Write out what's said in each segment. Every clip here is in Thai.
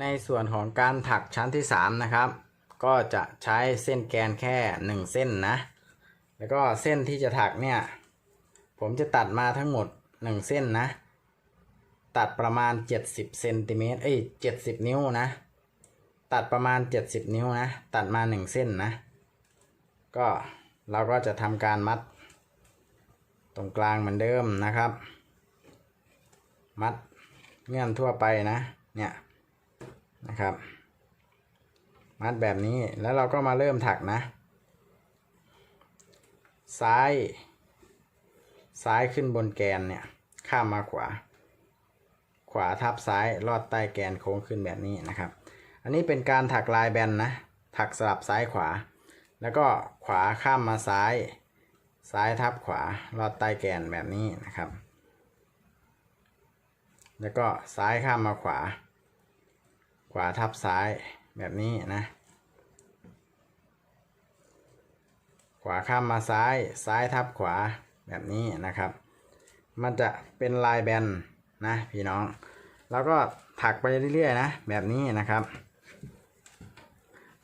ในส่วนของการถักชั้นที่ 3 นะครับ ก็จะใช้เส้นแกนแค่ 1 เส้นนะ แล้วก็เส้นที่จะถักเนี่ย ผมจะตัดมาทั้งหมด 1 เส้นนะ ตัดประมาณ 70เซนติเมตรเอ้ย70 นิ้วนะ ตัดประมาณ 70 นิ้วนะ ตัดมา 1 เส้นนะ ก็เราก็จะทำการมัด ตรงกลางเหมือนเดิมนะครับ มัดเงื่อนทั่วไปนะ เนี่ย นะครับ มัดแบบนี้แล้วเราก็มาเริ่มถักนะ ซ้าย ซ้ายขึ้นบนแกนเนี่ย ข้ามมาขวา ขวาทับซ้ายลอดใต้แกนโค้งขึ้นแบบนี้นะครับ อันนี้เป็นการถักลายแบนนะ ถักสลับซ้ายขวา แล้วก็ขวาข้ามมาซ้าย ซ้ายทับขวาลอดใต้แกนแบบนี้นะครับ แล้วก็ซ้ายข้ามมาขวา วาทับซ้ายแบบนี้นะ ขวาข้ามมาซ้ายซ้ายทับขวาแบบนี้นะครับ มันจะเป็นลายแบนนะพี่น้อง แล้วก็ถักไปเรื่อยๆนะแบบนี้นะครับ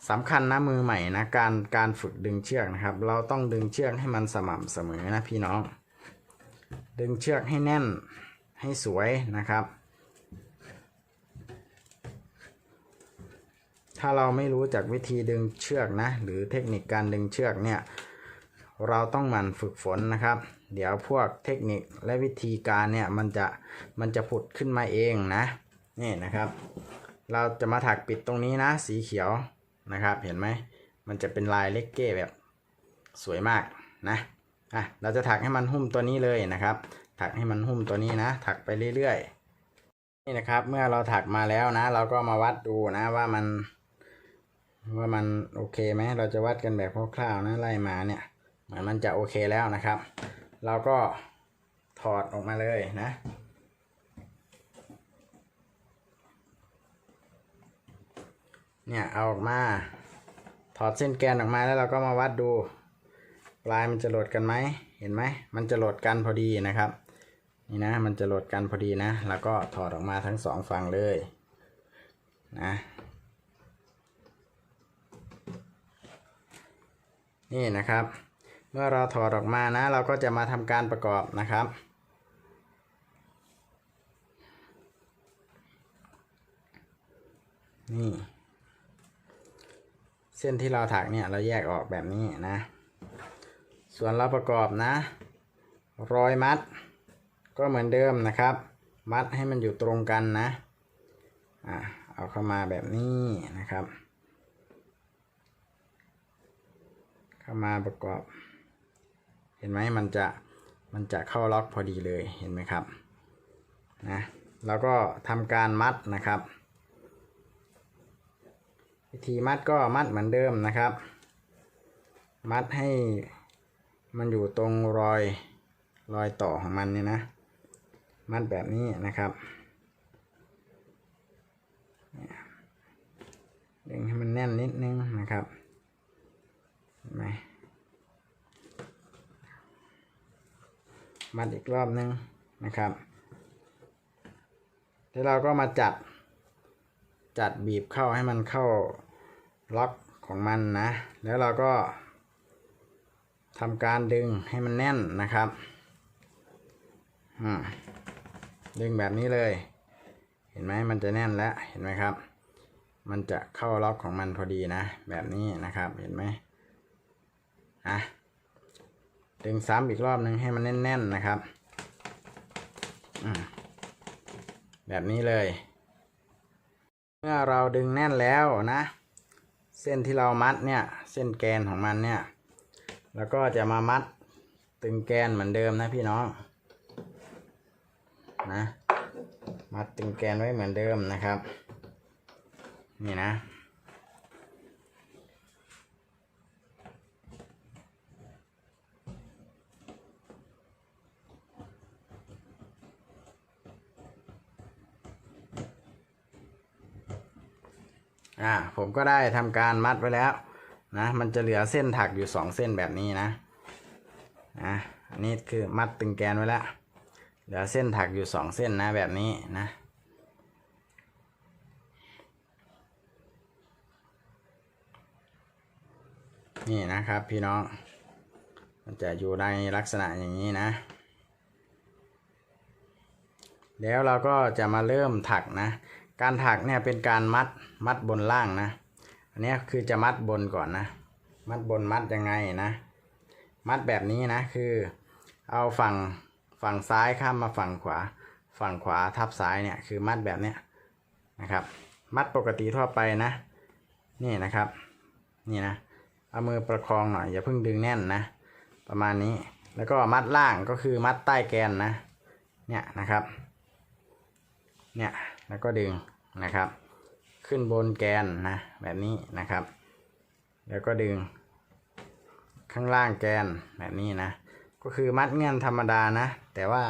สำคัญนะมือใหม่นะการการฝึกดึงเชือกนะครับ เราต้องดึงเชือกให้มันสม่ำเสมอนะพี่น้อง ดึงเชือกให้แน่นให้สวยนะครับ ถ้าเราไม่รู้จักวิธีดึงเชือกนะ หรือเทคนิคการดึงเชือกเนี่ย เราต้องหมั่นฝึกฝนนะครับ เดี๋ยวพวกเทคนิคและวิธีการเนี่ยมันจะมันจะผุดขึ้นมาเองนะ นี่นะครับ เราจะมาถักปิดตรงนี้นะ สีเขียวนะครับ เห็นไหม มันจะเป็นลายเล็กเก้แบบสวยมากนะอะเราจะถักให้มันหุ้มตัวนี้เลยนะครับ ถักให้มันหุ้มตัวนี้นะ ถักไปเรื่อยๆนี่นะครับ เมื่อเราถักมาแล้วนะ เราก็มาวัดดูนะว่ามัน ว่ามันโอเคไหมเราจะวัดกันแบบคร่าวๆนะไล่มาเนี่ยเหมือนมันจะโอเคแล้วนะครับ เราก็ถอดออกมาเลยนะเนี่ยเอาออกมาถอดเส้นแกนออกมาแล้วเราก็มาวัดดูปลายมันจะโหลดกันไหมเห็นไหมมันจะโหลดกันพอดีนะครับนี่นะมันจะโหลดกันพอดีนะ แล้วก็ถอดออกมาทั้งสองฝั่งเลยนะ นี่นะครับ เมื่อเราถอดออกมานะ เราก็จะมาทำการประกอบนะครับ นี่ เส้นที่เราถักเนี่ยเราแยกออกแบบนี้นะ ส่วนเราประกอบนะ รอยมัด ก็เหมือนเดิมนะครับ มัดให้มันอยู่ตรงกันนะอะเอาเข้ามาแบบนี้นะครับ เข้ามาประกอบ เห็นไหมมันจะมันจะเข้าล็อกพอดีเลยเห็นไหมครับนะแล้วก็ทำการมัดนะครับ วิธีมัดก็มัดเหมือนเดิมนะครับ มัดให้มันอยู่ตรงรอยรอยต่อของมันเนี่ยนะ มัดแบบนี้นะครับดึงให้มันแน่นนิดนึงนะครับ ไหมมัดอีกรอบนึงนะครับแล้วเราก็มาจัด จัดบีบเข้าให้มันเข้าล็อกของมันนะ แล้วเราก็ทำการดึงให้มันแน่นนะครับดึงแบบนี้เลย เห็นไหมมันจะแน่นแล้ว เห็นไหมครับ มันจะเข้าล็อกของมันพอดีนะ แบบนี้นะครับ เห็นไหม อะดึงซ้ำอีกรอบหนึ่งให้มันแน่น ๆ นะครับ แบบนี้เลย เมื่อเราดึงแน่นแล้วนะ เส้นที่เรามัดเนี่ย เส้นแกนของมันเนี่ย แล้วก็จะมามัดตึงแกนเหมือนเดิมนะพี่น้อง นะ มัดตึงแกนไว้เหมือนเดิมนะครับ นี่นะ อ่าผมก็ได้ทำการมัดไว้แล้วนะมันจะเหลือเส้นถักอยู่สองเส้นแบบนี้นะอะอันนี้คือมัดตึงแกนไว้แล้วเหลือเส้นถักอยู่สองเส้นนะแบบนี้นะนี่นะครับพี่น้อง มันจะอยู่ในลักษณะอย่างนี้นะ แล้วเราก็จะมาเริ่มถักนะ การถักเนี่ยเป็นการมัดมัดบนล่างนะ อันนี้คือจะมัดบนก่อนนะ มัดบนมัดยังไงนะ มัดแบบนี้นะคือ เอาฝั่งฝั่งซ้ายข้ามมาฝั่งขวา ฝั่งขวาทับซ้ายเนี่ยคือมัดแบบเนี้ยนะครับ มัดปกติทั่วไปนะ นี่นะครับ นี่นะ เอามือประคองหน่อยอย่าเพิ่งดึงแน่นนะ ประมาณนี้ แล้วก็มัดล่างก็คือมัดใต้แกนนะ เนี่ยนะครับ เนี่ย แล้วก็ดึงนะครับ ขึ้นบนแกนนะแบบนี้นะครับ แล้วก็ดึง ข้างล่างแกนแบบนี้นะ ก็คือมัดเงื่อนธรรมดานะ แต่ว่า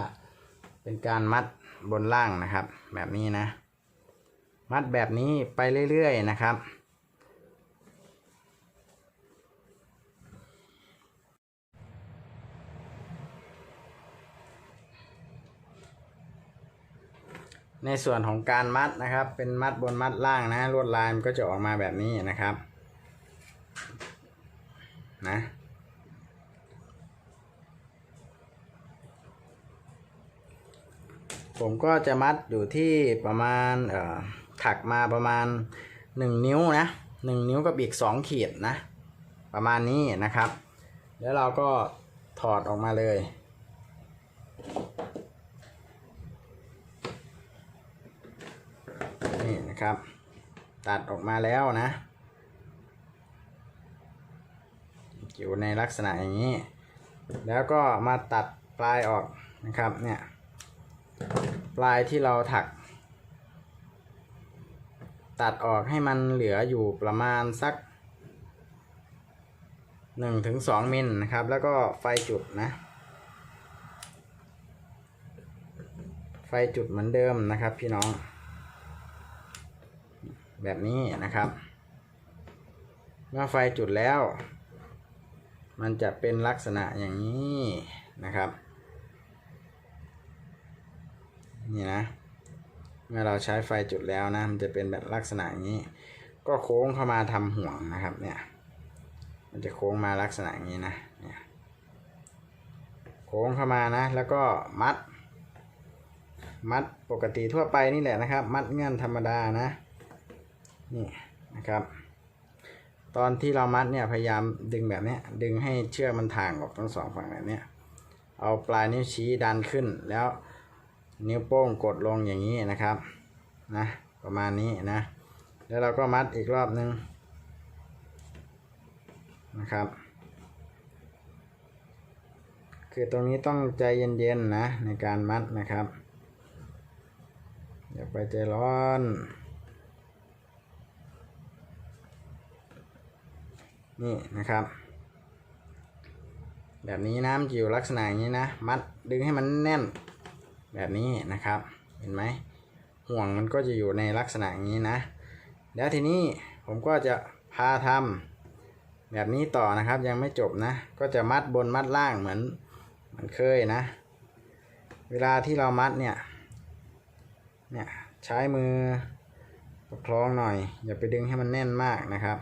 เป็นการมัดบนล่างนะครับ แบบนี้นะ มัดแบบนี้ไปเรื่อยๆนะครับ ในส่วนของการมัดนะครับ เป็นมัดบนมัดล่างนะลวดลายมันก็จะออกมาแบบนี้นะครับนะผมก็จะมัดอยู่ที่ประมาณเอ่อถักมาประมาณ 1 นิ้วนะ1นิ้วกับอีก 2 ขีดนะประมาณนี้นะครับ แล้วเราก็ถอดออกมาเลย นะครับ ตัดออกมาแล้วนะอยู่ในลักษณะอย่างนี้ แล้วก็มาตัดปลายออกนะครับเนี่ยปลายที่เราถัก ตัดออกให้มันเหลืออยู่ประมาณสัก 1-2ถึงมิลนะครับ แล้วก็ไฟจุดนะ ไฟจุดเหมือนเดิมนะครับพี่น้อง แบบนี้นะครับ เมื่อไฟจุดแล้ว มันจะเป็นลักษณะอย่างนี้นะครับ นี่นะ เมื่อเราใช้ไฟจุดแล้วนะ มันจะเป็นแบบลักษณะอย่างนี้ ก็โค้งเข้ามาทำห่วงนะครับเนี่ย มันจะโค้งมาลักษณะอย่างนี้นะเนี่ยโค้งเข้ามานะ แล้วก็มัด มัดปกติทั่วไปนี่แหละนะครับ มัดเงื่อนธรรมดานะ นี่นะครับ ตอนที่เรามัดเนี่ยพยายามดึงแบบนี้ดึงให้เชือกมันถ่างออกทั้งสองฝั่งแบบนี้เอาปลายนิ้วชี้ดันขึ้นแล้วนิ้วโป้งกดลงอย่างนี้นะครับนะประมาณนี้นะ แล้วเราก็มัดอีกรอบนึงนะครับ คือตรงนี้ต้องใจเย็นๆนะในการมัดนะครับ อย่าไปใจร้อน นี่นะครับ แบบนี้น้ำจะอยู่ลักษณะอย่างนี้นะ มัดดึงให้มันแน่น แบบนี้นะครับ เห็นไหมห่วงมันก็จะอยู่ในลักษณะอย่างนี้นะ แล้วทีนี้ผมก็จะพาทำแบบนี้ต่อนะครับยังไม่จบนะ ก็จะมัดบนมัดล่างเหมือนเหมือนเคยนะ เวลาที่เรามัดเนี่ยเนี่ยใช้มือประคองหน่อย อย่าไปดึงให้มันแน่นมากนะครับ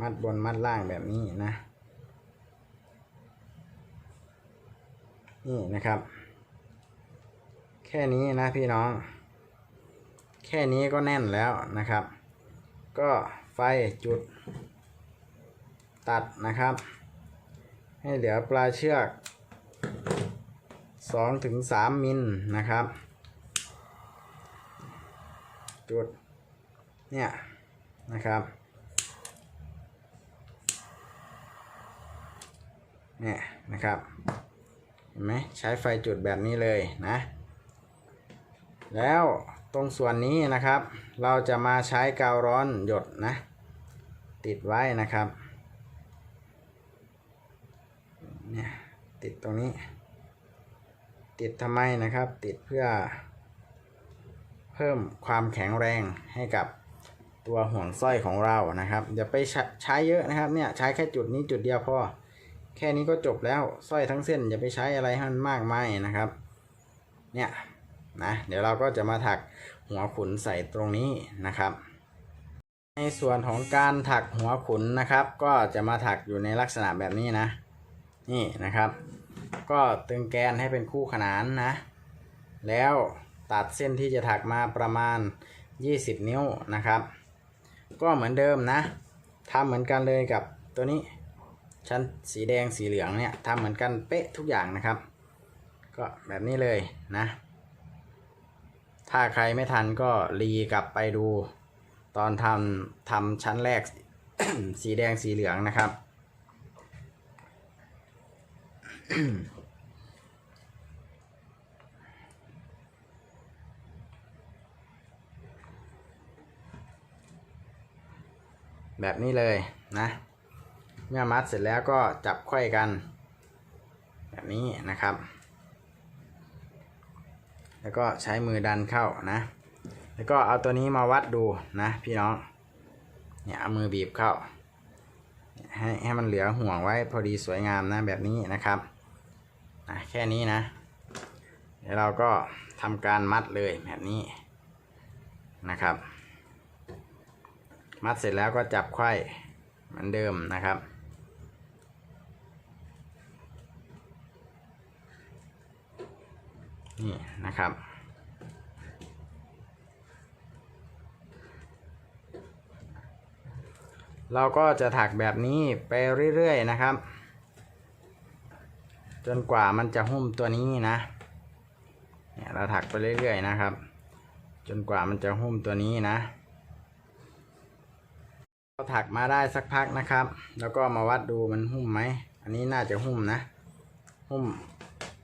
มัดบนมัดล่างแบบนี้นะนี่นะครับ แค่นี้นะพี่น้อง แค่นี้ก็แน่นแล้วนะครับ ก็ไฟจุด ตัดนะครับ ให้เหลือปลาเชือก2ถึง3มิลนะครับ จุดเนี่ยนะครับ เนี่ยนะครับ เห็นไหมใช้ไฟจุดแบบนี้เลยนะ แล้วตรงส่วนนี้นะครับ เราจะมาใช้กาวร้อนหยดนะ ติดไว้นะครับเนี่ยติดตรงนี้ ติดทำไมนะครับ ติดเพื่อ เพิ่มความแข็งแรงให้กับตัวห่วงสร้อยของเรานะครับอย่าไปใช้ใช้เยอะนะครับเนี่ยใช้แค่จุดนี้จุดเดียวพอ แค่นี้ก็จบแล้วสร้อยทั้งเส้นอย่าไปใช้อะไรให้มันมากมายนะครับ เนี่ยนะเดี๋ยวเราก็จะมาถักหัวขุนใส่ตรงนี้นะครับ ในส่วนของการถักหัวขุนนะครับ ก็จะมาถักอยู่ในลักษณะแบบนี้นะ นี่นะครับ ก็ตึงแกนให้เป็นคู่ขนานนะ แล้วตัดเส้นที่จะถักมาประมาณ 20 นิ้วนะครับ ก็เหมือนเดิมนะทำเหมือนกันเลยกับตัวนี้ ชั้นสีแดงสีเหลืองเนี่ยทำเหมือนกันเป๊ะทุกอย่างนะครับ ก็แบบนี้เลยนะ ถ้าใครไม่ทันก็รีกลับไปดู ตอนทำทำชั้นแรกสีแดงสีเหลืองนะครับแบบนี้เลยนะ เมื่อมัดเสร็จแล้วก็จับไขว้กัน แบบนี้นะครับ แล้วก็ใช้มือดันเข้านะ แล้วก็เอาตัวนี้มาวัดดูนะพี่น้อง เนี่ยเอามือบีบเข้า ให้ให้มันเหลือห่วงไว้พอดีสวยงามนะแบบนี้นะครับนะแค่นี้นะเดี๋ยวเราก็ทำการมัดเลยแบบนี้นะครับ มัดเสร็จแล้วก็จับไขว้เหมือนเดิมนะครับ นี่นะครับ เราก็จะถักแบบนี้ไปเรื่อยๆนะครับ จนกว่ามันจะหุ้มตัวนี้นะเนี่ยเราถักไปเรื่อยๆนะครับ จนกว่ามันจะหุ้มตัวนี้นะเราถักมาได้สักพักนะครับ แล้วก็มาวัดดูมันหุ้มไหม อันนี้น่าจะหุ้มนะ หุ้ม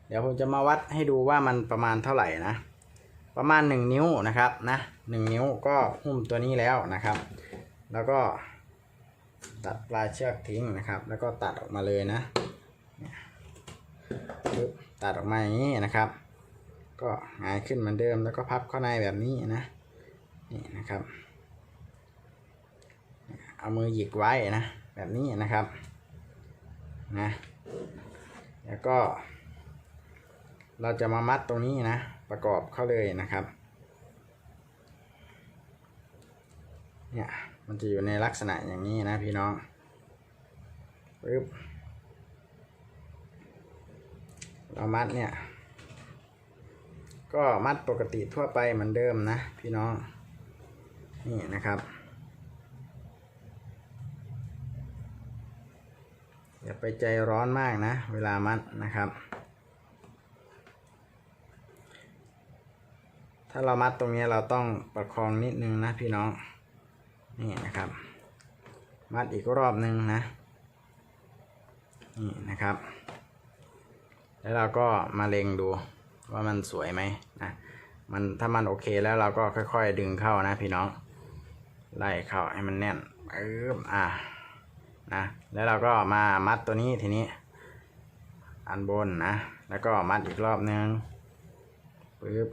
เดี๋ยวผมจะมาวัดให้ดูว่ามันประมาณเท่าไหร่นะ ประมาณ 1 นิ้วนะครับนะหนิ้วก็หุ้มตัวนี้แล้วนะครับ แล้วก็ตัดปลายเชือกทิ้งนะครับ แล้วก็ตัดออกมาเลยนะตัดออกมาอย่างนี้นะครับ ก็หงายขึ้นเหมือนเดิมแล้วก็พับเข้าในแบบนี้นะนี่นะครับ เอามือหยิกไว้นะ แบบนี้นะครับนะแล้วก็ เราจะมามัดตรงนี้นะ ประกอบเข้าเลยนะครับ เนี่ยมันจะอยู่ในลักษณะอย่างนี้นะพี่น้องปึ๊บเรามัดเนี่ย ก็มัดปกติทั่วไปเหมือนเดิมนะพี่น้อง นี่นะครับอย่าไปใจร้อนมากนะ เวลามัดนะครับ ถ้าเรามัดตรงนี้เราต้องประคองนิดนึงนะพี่น้อง นี่นะครับ มัดอีกรอบนึงนะ นี่นะครับ แล้วเราก็มาเล็งดูว่ามันสวยไหมนะ มันถ้ามันโอเคแล้วเราก็ค่อยๆดึงเข้านะพี่น้อง ไล่เข้าให้มันแน่นปึ๊บอะนะ แล้วเราก็มามัดตัวนี้ทีนี้ อันบนนะ แล้วก็มัดอีกรอบนึงปึ๊บ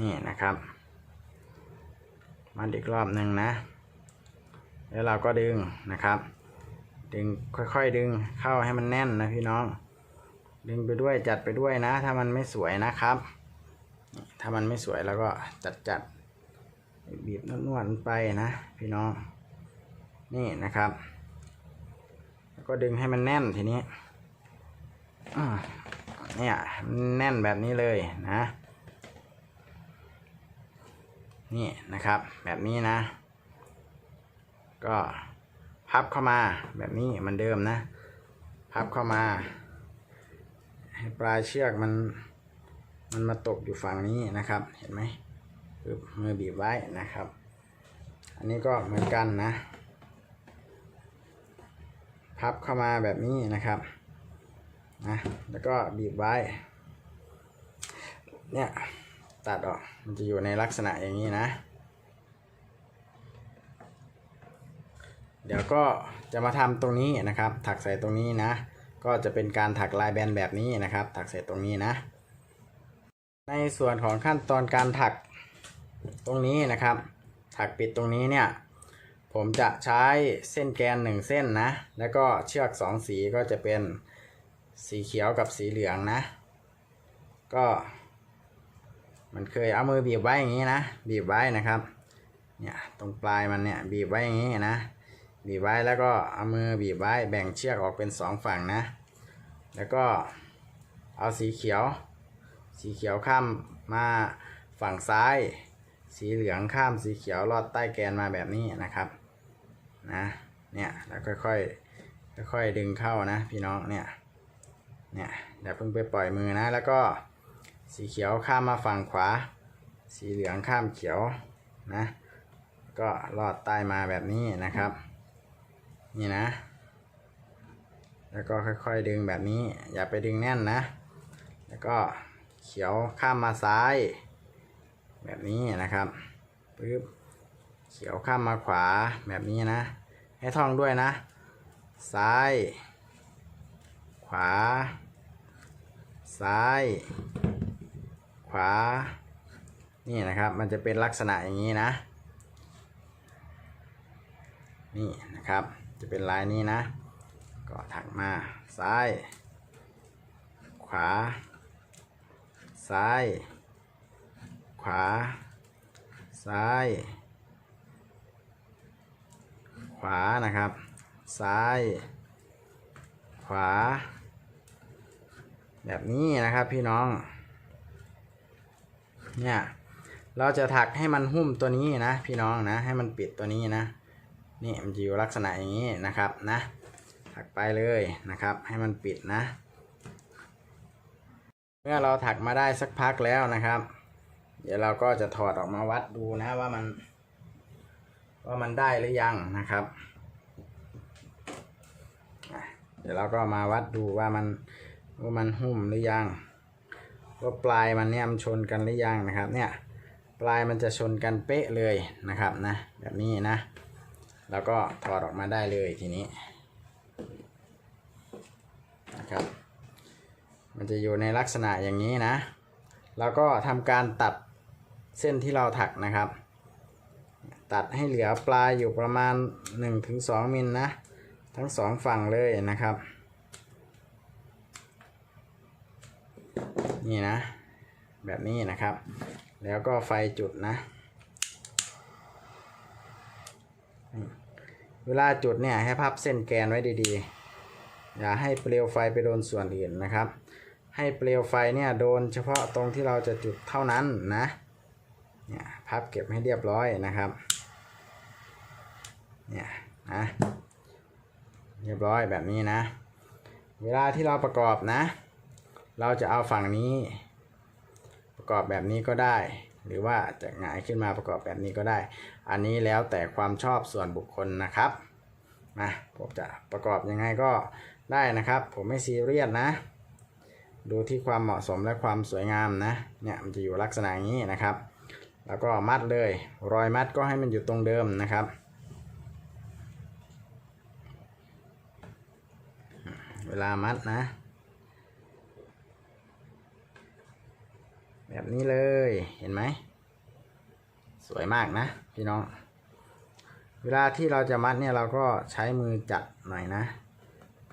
นี่นะครับมัดอีกรอบหนึ่งนะ แล้วเราก็ดึงนะครับ ดึงค่อยๆดึงเข้าให้มันแน่นนะพี่น้อง ดึงไปด้วยจัดไปด้วยนะ ถ้ามันไม่สวยนะครับ ถ้ามันไม่สวยแล้วก็จัดจัดบีบนวดๆไปนะ พี่น้อง นี่นะครับ แล้วก็ดึงให้มันแน่นทีนี้เนี่ยแน่นแบบนี้เลยนะ นี่นะครับ แบบนี้นะ ก็พับเข้ามาแบบนี้เหมันเดิมนะ พับเข้ามา ให้ปลายเชือกมันมันมาตกอยู่ฝั่งนี้นะครับ เห็นไหมปึ๊บมือบีบไว้นะครับ อันนี้ก็เหมือนกันนะ พับเข้ามาแบบนี้นะครับนะแล้วก็บีบไว้เนี่ย ตัดออก มันจะอยู่ในลักษณะอย่างนี้นะ เดี๋ยวก็จะมาทำตรงนี้นะครับ ถักใส่ตรงนี้นะ ก็จะเป็นการถักลายแบนแบบนี้นะครับ ถักใส่ตรงนี้นะ ในส่วนของขั้นตอนการถักตรงนี้นะครับ ถักปิดตรงนี้เนี่ย ผมจะใช้เส้นแกนหนึ่งเส้นนะ แล้วก็เชือกสองสีก็จะเป็นสีเขียวกับสีเหลืองนะ ก็ มันเคยเอามือบีบไว้อย่างนี้นะ บีบไว้นะครับ เนี่ยตรงปลายมันเนี่ยบีบไว้อย่างนี้นะ บีบไว้แล้วก็เอามือบีบไว้แบ่งเชือกออกเป็นสองฝั่งนะ แล้วก็เอาสีเขียว สีเขียวข้ามมาฝั่งซ้าย สีเหลืองข้ามสีเขียวลอดใต้แกนมาแบบนี้นะครับ นะ เนี่ยแล้วค่อยๆค่อยๆดึงเข้านะ พี่น้องเนี่ย เนี่ยอย่าเพิ่งไปปล่อยมือนะแล้วก็ สีเขียวข้ามมาฝั่งขวา สีเหลืองข้ามเขียวนะ ก็ลอดใต้มาแบบนี้นะครับ นี่นะ แล้วก็ค่อยๆดึงแบบนี้ อย่าไปดึงแน่นนะ แล้วก็เขียวข้ามมาซ้าย แบบนี้นะครับปึ๊บเขียวข้ามมาขวาแบบนี้นะ ให้ท่องด้วยนะ ซ้าย ขวา ซ้าย ขวา นี่นะครับ มันจะเป็นลักษณะอย่างนี้นะ นี่นะครับ จะเป็นลายนี้นะ ก็ถักมาซ้าย ขวา ซ้าย ขวา ซ้าย ขวานะครับ ซ้าย ขวา แบบนี้นะครับพี่น้อง เนี่ยเราจะถักให้มันหุ้มตัวนี้นะพี่น้องนะให้มันปิดตัวนี้นะนี่มันจะอยู่ลักษณะอย่างนี้นะครับนะถักไปเลยนะครับ ให้มันปิดนะ เมื่อเราถักมาได้สักพักแล้วนะครับ เดี๋ยวเราก็จะถอดออกมาวัดดูนะว่ามัน ว่ามันได้หรือยังนะครับเดี๋ยวเราก็มาวัดดูว่ามันว่ามันหุ้มหรือยัง ว่าปลายมันเนี่ยมันชนกันหรือยังนะครับเนี่ยปลายมันจะชนกันเป๊ะเลยนะครับนะแบบนี้นะ แล้วก็ถอดออกมาได้เลยทีนี้นะครับ มันจะอยู่ในลักษณะอย่างนี้นะ แล้วก็ทำการตัดเส้นที่เราถักนะครับ ตัดให้เหลือปลายอยู่ประมาณ 1-2มิลนะทั้งสองฝั่งเลยนะครับ นี่นะ แบบนี้นะครับ แล้วก็ไฟจุดนะ เวลาจุดเนี่ยให้พับเส้นแกนไว้ดีๆ อย่าให้เปลวไฟไปโดนส่วนอื่นนะครับ ให้เปลวไฟเนี่ยโดนเฉพาะตรงที่เราจะจุดเท่านั้นนะเนี่ยพับเก็บให้เรียบร้อยนะครับเนี่ยนะเรียบร้อยแบบนี้นะ เวลาที่เราประกอบนะ เราจะเอาฝั่งนี้ ประกอบแบบนี้ก็ได้ หรือว่าจะหงายขึ้นมาประกอบแบบนี้ก็ได้ อันนี้แล้วแต่ความชอบส่วนบุคคลนะครับมาผมจะประกอบยังไงก็ได้นะครับ ผมไม่ซีเรียสนะ ดูที่ความเหมาะสมและความสวยงามนะเนี่ยมันจะอยู่ลักษณะอย่างนี้นะครับ แล้วก็มัดเลย รอยมัดก็ให้มันอยู่ตรงเดิมนะครับเวลามัดนะ แบบนี้เลยเห็นไหม สวยมากนะพี่น้อง เวลาที่เราจะมัดเนี่ยเราก็ใช้มือจัดหน่อยนะ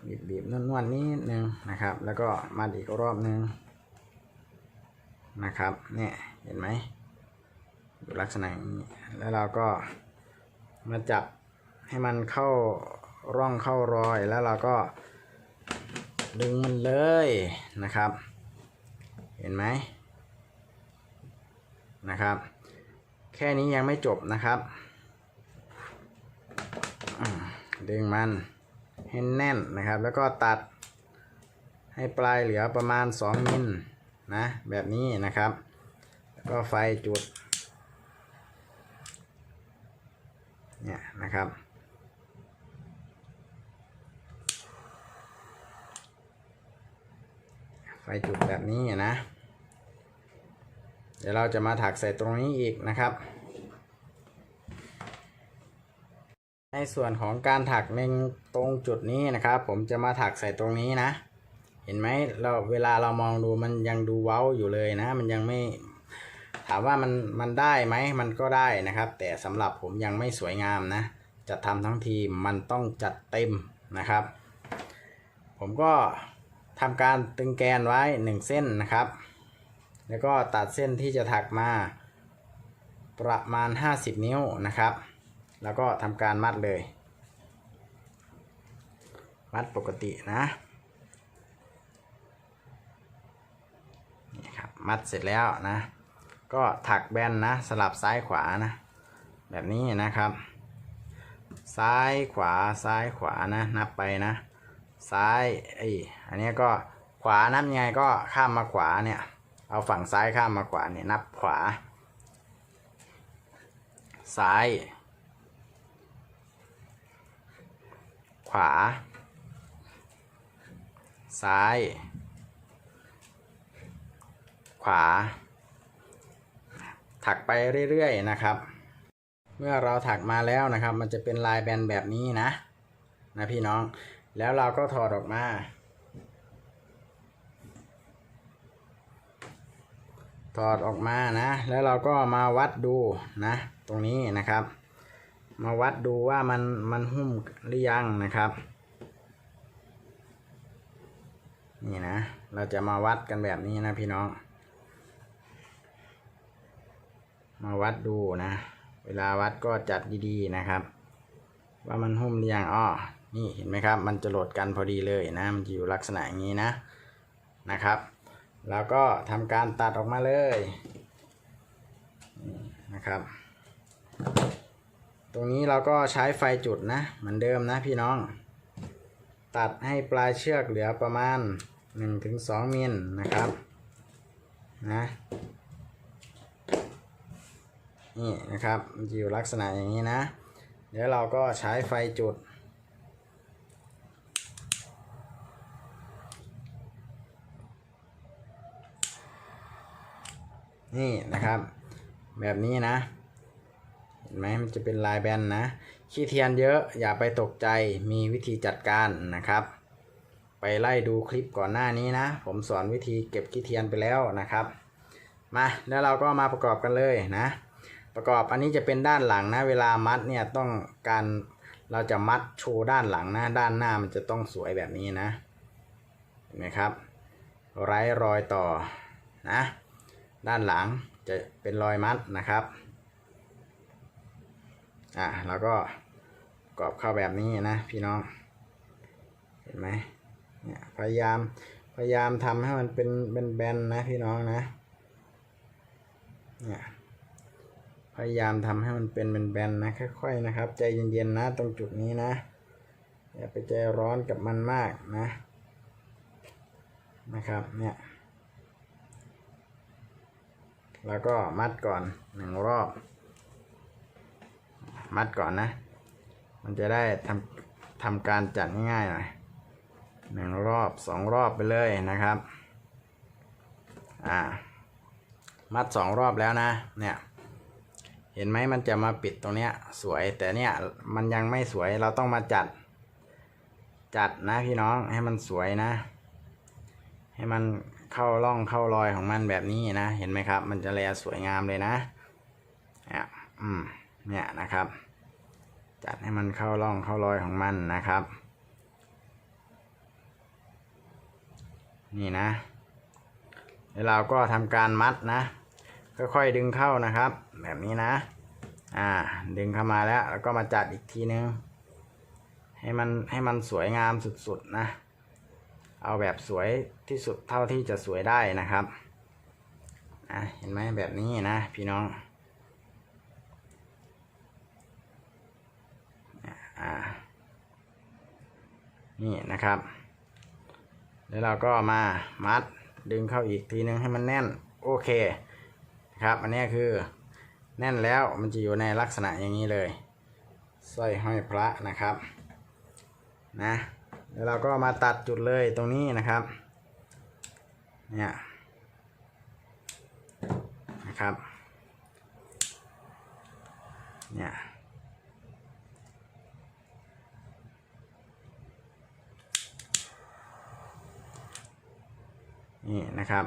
บีบบีบนวดๆนิดนึงนะครับ แล้วก็มัดอีกรอบนึงนะครับเนี่ยเห็นไหมอยู่ลักษณะนี้แล้วเราก็มาจับให้มันเข้าร่องเข้ารอยแล้วเราก็ดึงมันเลยนะครับ เห็นไหม นะครับ แค่นี้ยังไม่จบนะครับดึงมันให้แน่นนะครับ แล้วก็ตัดให้ปลายเหลือประมาณ 2 มิลนะแบบนี้นะครับ แล้วก็ไฟจุดเนี่ยนะครับไฟจุดแบบนี้นะ เดี๋ยวเราจะมาถักใส่ตรงนี้อีกนะครับ ในส่วนของการถักในตรงจุดนี้นะครับ ผมจะมาถักใส่ตรงนี้นะ เห็นไหมเราเวลาเรามองดูมันยังดูเว้าอยู่เลยนะ มันยังไม่ถามว่ามันมันได้ไหมมันก็ได้นะครับ แต่สำหรับผมยังไม่สวยงามนะจะทำทั้งทีมันต้องจัดเต็มนะครับ ผมก็ทำการตึงแกนไว้ 1 เส้นนะครับ แล้วก็ตัดเส้นที่จะถักมาประมาณ 50 นิ้วนะครับ แล้วก็ทำการมัดเลย มัดปกตินะนี่ครับมัดเสร็จแล้วนะ ก็ถักแบนนะสลับซ้ายขวานะ แบบนี้นะครับ ซ้ายขวาซ้ายขวานะนับไปนะ ซ้ายไออันนี้ก็ขวานับยังไงก็ข้ามมาขวาเนี่ย เอาฝั่งซ้ายข้ามมาขวาเนี่ยนับขวา ซ้าย ขวา ซ้าย ขวา ถักไปเรื่อยๆนะครับ เมื่อเราถักมาแล้วนะครับ มันจะเป็นลายแบนแบบนี้นะนะพี่น้องแล้วเราก็ถอดออกมา ถอดออกมานะ แล้วเราก็มาวัดดูนะ ตรงนี้นะครับ มาวัดดูว่ามันมันหุ้มหรือยังนะครับ นี่นะ เราจะมาวัดกันแบบนี้นะพี่น้อง มาวัดดูนะ เวลาวัดก็จัดดีๆนะครับ ว่ามันหุ้มหรือยังอ้อนี่เห็นไหมครับ มันจะโหลดกันพอดีเลยนะ มันจะอยู่ลักษณะอย่างนี้นะนะครับ แล้วก็ทำการตัดออกมาเลยนะครับ ตรงนี้เราก็ใช้ไฟจุดนะเหมือนเดิมนะพี่น้อง ตัดให้ปลายเชือกเหลือประมาณ 1-2มิลนะครับนะนี่นะครับจะอยู่ลักษณะอย่างนี้นะ เดี๋ยวเราก็ใช้ไฟจุด นี่นะครับ แบบนี้นะ เห็นไหมมันจะเป็นลายแบนนะ ขี้เทียนเยอะอย่าไปตกใจมีวิธีจัดการนะครับ ไปไล่ดูคลิปก่อนหน้านี้นะ ผมสอนวิธีเก็บขี้เทียนไปแล้วนะครับ มาแล้วเราก็มาประกอบกันเลยนะ ประกอบอันนี้จะเป็นด้านหลังนะ เวลามัดเนี่ยต้องการเราจะมัดโชว์ด้านหลังนะ ด้านหน้ามันจะต้องสวยแบบนี้นะ เห็นไหมครับ ไร้รอยต่อนะ ด้านหลังจะเป็นรอยมัดนะครับ อะแล้วก็กรอบเข้าแบบนี้นะพี่น้อง เห็นไหมเนี่ยพยายามพยายามทำให้มันเป็นเป็นแบนๆนะพี่น้องนะ เนี่ยพยายามทำให้มันเป็นเป็นแบนๆนะค่อยๆนะครับ ใจเย็นๆนะตรงจุดนี้นะอย่าไปใจร้อนกับมันมากนะ นะครับเนี่ย แล้วก็มัดก่อนหนึ่งรอบ มัดก่อนนะ มันจะได้ทำทำการจัดง่ายๆหน่อยหนึ่งรอบสองรอบไปเลยนะครับอ่ามัดสองรอบแล้วนะเนี่ยเห็นไหมมันจะมาปิดตรงเนี้ยสวยแต่เนี่ยมันยังไม่สวยเราต้องมาจัดจัดนะพี่น้องให้มันสวยนะ ให้มัน เข้าร่องเข้ารอยของมันแบบนี้นะ เห็นไหมครับ มันจะแลสวยงามเลยนะเนี่ยอืมเนี่ยนะครับ จัดให้มันเข้าร่องเข้ารอยของมันนะครับ นี่นะแล้วเราก็ทำการมัดนะค่อยๆดึงเข้านะครับ แบบนี้นะ อ่า ดึงเข้ามาแล้ว แล้วก็มาจัดอีกทีนึง ให้มันให้มันสวยงามสุดๆนะ เอาแบบสวยที่สุดเท่าที่จะสวยได้นะครับอะเห็นไหมแบบนี้นะพี่น้องอ่านี่นะครับ แล้วเราก็มามัดดึงเข้าอีกทีนึงให้มันแน่นโอเคครับอันนี้คือแน่นแล้วมันจะอยู่ในลักษณะอย่างนี้เลยสร้อยห้อยพระนะครับนะ แล้วเราก็มาตัดจุดเลยตรงนี้นะครับ เนี่ยนะครับ เนี่ยนี่นะครับ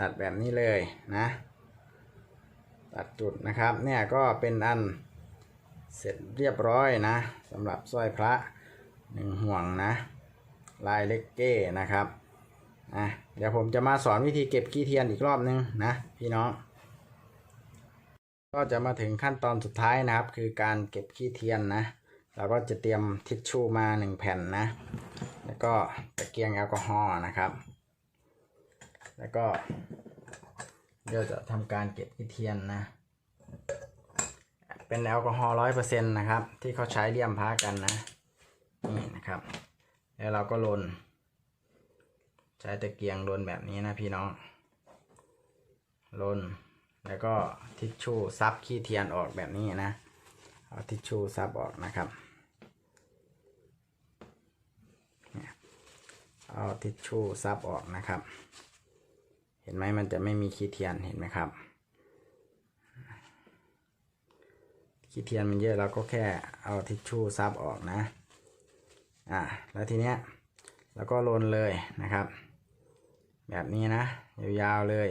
ตัดแบบนี้เลยนะ ตัดจุดนะครับ เนี่ยก็เป็นอัน เสร็จเรียบร้อยนะสำหรับสร้อยพระหนึ่งห่วงนะ ลายเล็กเก้นะครับอะเดี๋ยวผมจะมาสอนวิธีเก็บขี้เทียนอีกรอบนึงนะพี่น้อง ก็จะมาถึงขั้นตอนสุดท้ายนะครับ คือการเก็บขี้เทียนนะ เราก็จะเตรียมทิชชู่มาหนึ่งแผ่นนะ แล้วก็ตะเกียงแอลกอฮอล์นะครับ แล้วก็เดี๋ยวจะทำการเก็บขี้เทียนนะ เป็นแอลกอฮอล์ร้อยเปอร์เซ็นต์นะครับ ที่เขาใช้เลี่ยมพระกันนะ นี่นะครับ แล้วเราก็ลน ใช้ตะเกียงลนแบบนี้นะพี่น้องลนแล้วก็ทิชชู่ซับขี้เทียนออกแบบนี้นะ เอาทิชชู่ซับออกนะครับเนี่ยเอาทิชชู่ซับออกนะครับ เห็นไหมมันจะไม่มีขี้เทียนเห็นไหมครับ ขี้เทียนมันเยอะเราก็แค่เอาทิชชู่ซับออกนะอ่าแล้วทีเนี้ยเราก็ลนเลยนะครับ แบบนี้นะยาวๆเลย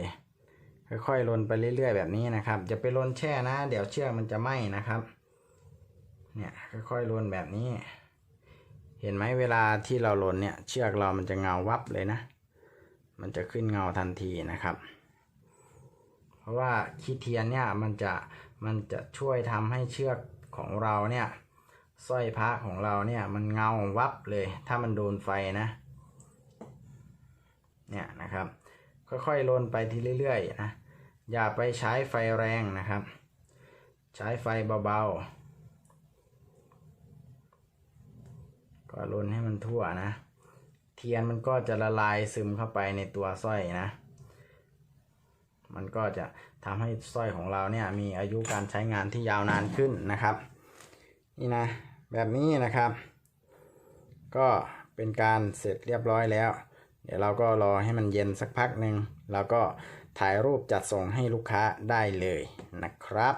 ค่อยๆลนไปเรื่อยๆแบบนี้นะครับอย่าไปลนแช่นะ เดี๋ยวเชือกมันจะไหม้นะครับเนี่ยค่อยๆลนแบบนี้ เห็นไหมเวลาที่เราลนเนี่ยเชือกเรามันจะเงาวับเลยนะ มันจะขึ้นเงาทันทีนะครับ ราะว่าขี้เทียนเนี่ยมันจะมันจะช่วยทำให้เชือกของเราเนี่ยสร้อยพระของเราเนี่ยมันเงาวับเลย ถ้ามันโดนไฟนะเนี่ยนะครับ ค่อยๆลนไปทีเรื่อยๆนะอย่าไปใช้ไฟแรงนะครับ ใช้ไฟเบาๆ ก็ลนให้มันทั่วนะ เทียนมันก็จะละลายซึมเข้าไปในตัวสร้อยนะ มันก็จะทำให้สร้อยของเราเนี่ยมีอายุการใช้งานที่ยาวนานขึ้นนะครับ นี่นะแบบนี้นะครับ ก็เป็นการเสร็จเรียบร้อยแล้ว เดี๋ยวเราก็รอให้มันเย็นสักพักหนึ่งแล้วก็ถ่ายรูปจัดส่งให้ลูกค้าได้เลยนะครับ